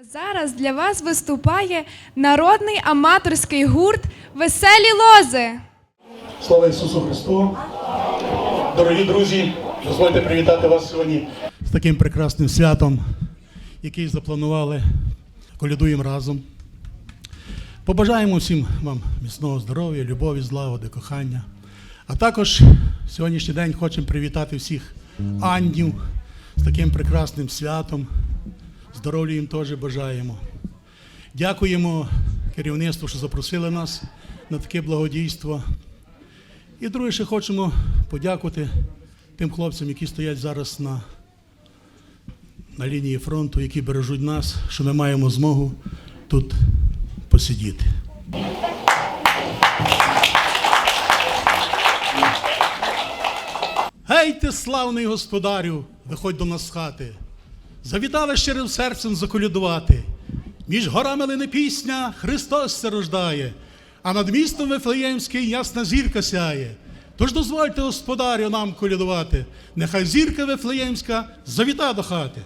А зараз для вас виступає народний аматорський гурт Веселі лози. Слава Ісусу Христу! Дорогі друзі, дозвольте привітати вас сьогодні з таким прекрасним святом, який запланували. Колядуємо разом. Побажаємо всім вам міцного здоров'я, любові, злагоди, кохання. А також сьогоднішній день хочемо привітати всіх ангів з таким прекрасним святом. Здоров'я їм теж бажаємо. Дякуємо керівництву, що запросили нас на таке благодійство. І друге, ще хочемо подякувати тим хлопцям, які стоять зараз на, на лінії фронту, які бережуть нас, що ми маємо змогу тут посидіти. Гей ти, славний господарю, виходь до нас з хати. Завітали щирим серцем заколюдувати. Між горами лине пісня, Христос се рождає, а над містом Вифлеємський ясна зірка сяє. Тож дозвольте, господарю, нам колядувати. Нехай зірка Вифлеємська завіта до хати.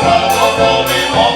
Слава Богу,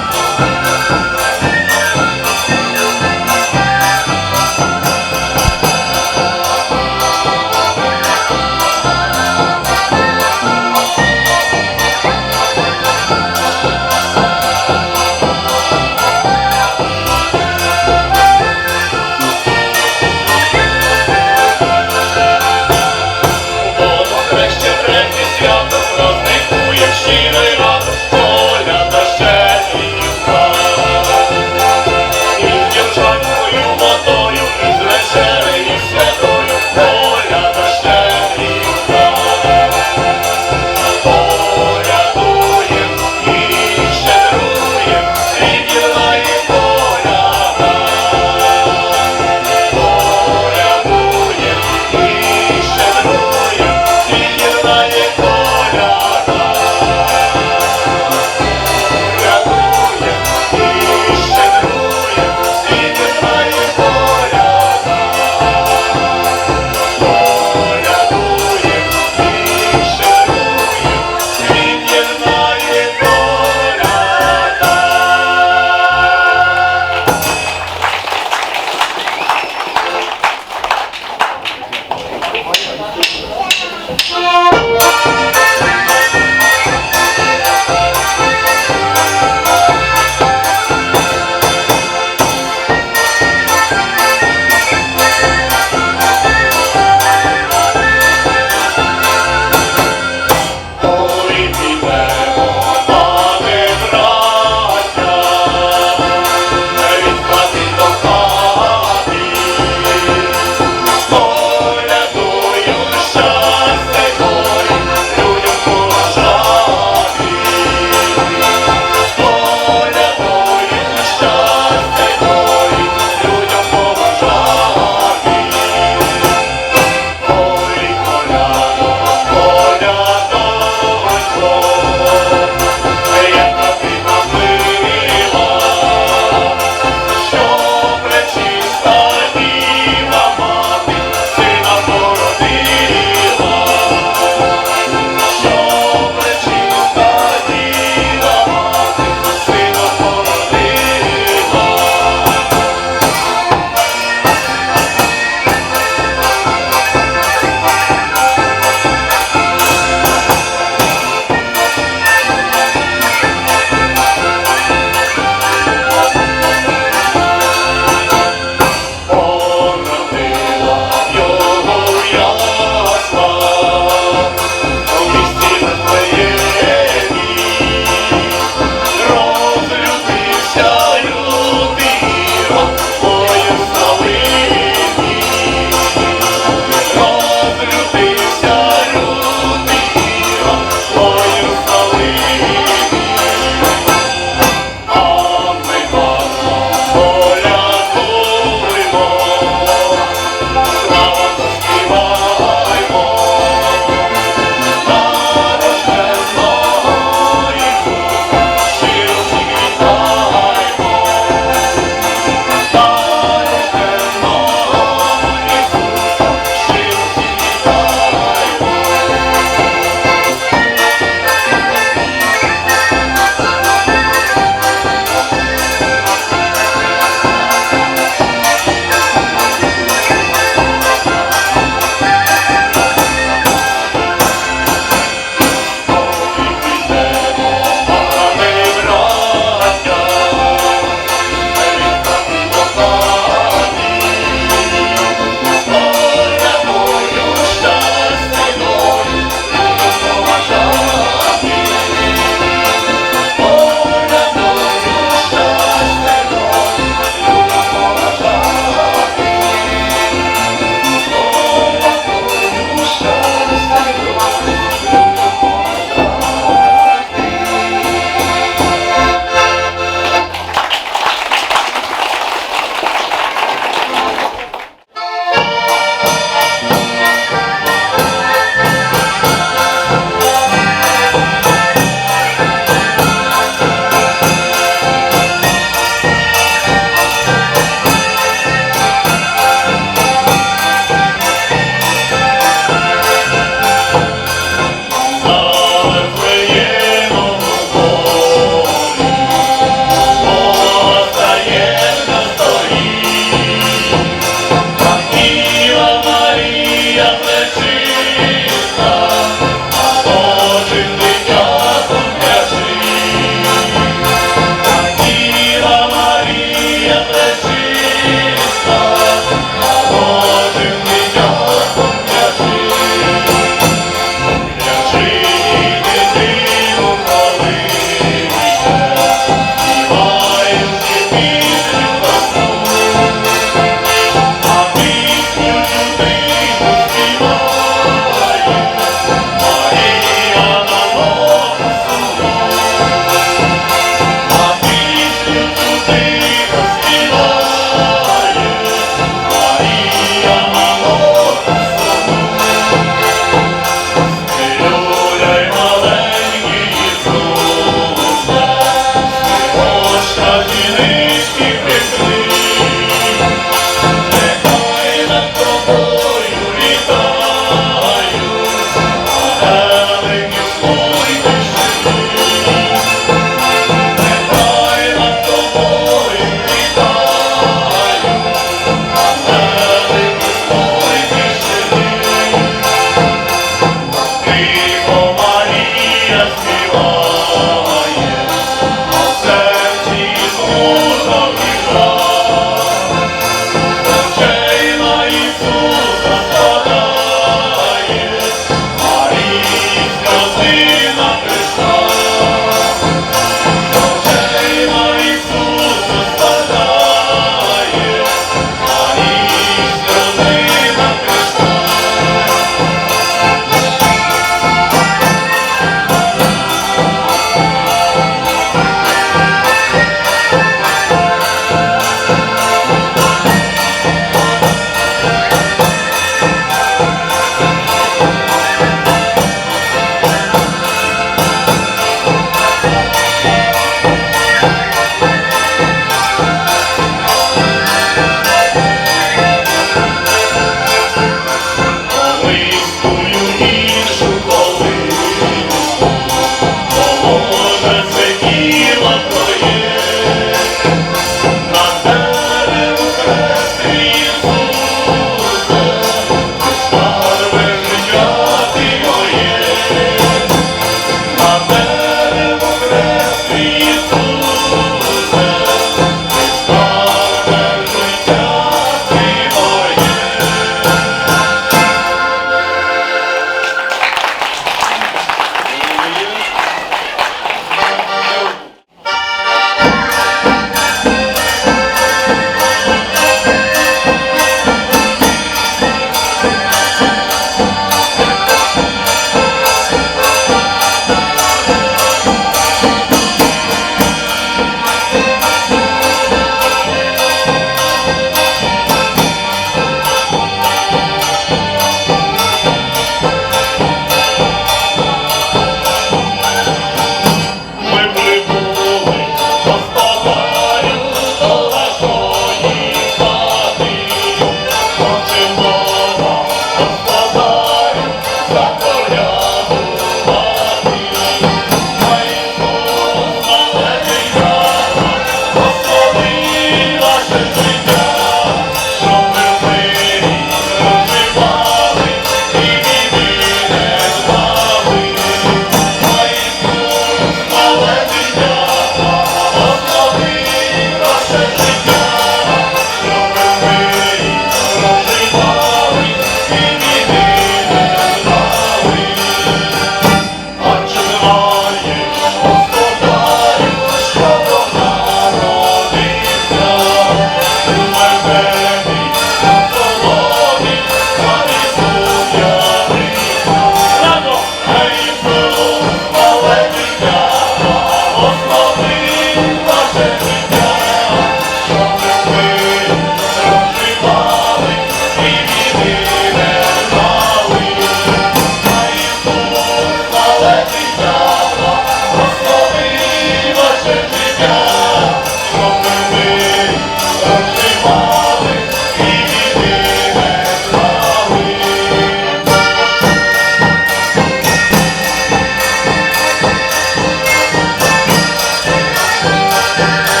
Thank.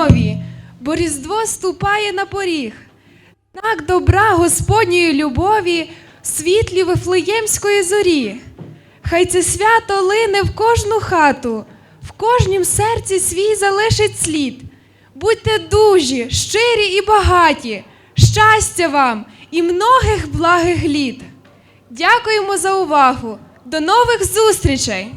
любові, бо Різдво ступає на поріг. Так добра Господньої любові, світлі вифлеємської зорі. Хай це свято лине в кожну хату, в кожнім серці свій залишить слід. Будьте дужі, щирі і багаті, щастя вам і многих благих літ. Дякуємо за увагу. До нових зустрічей!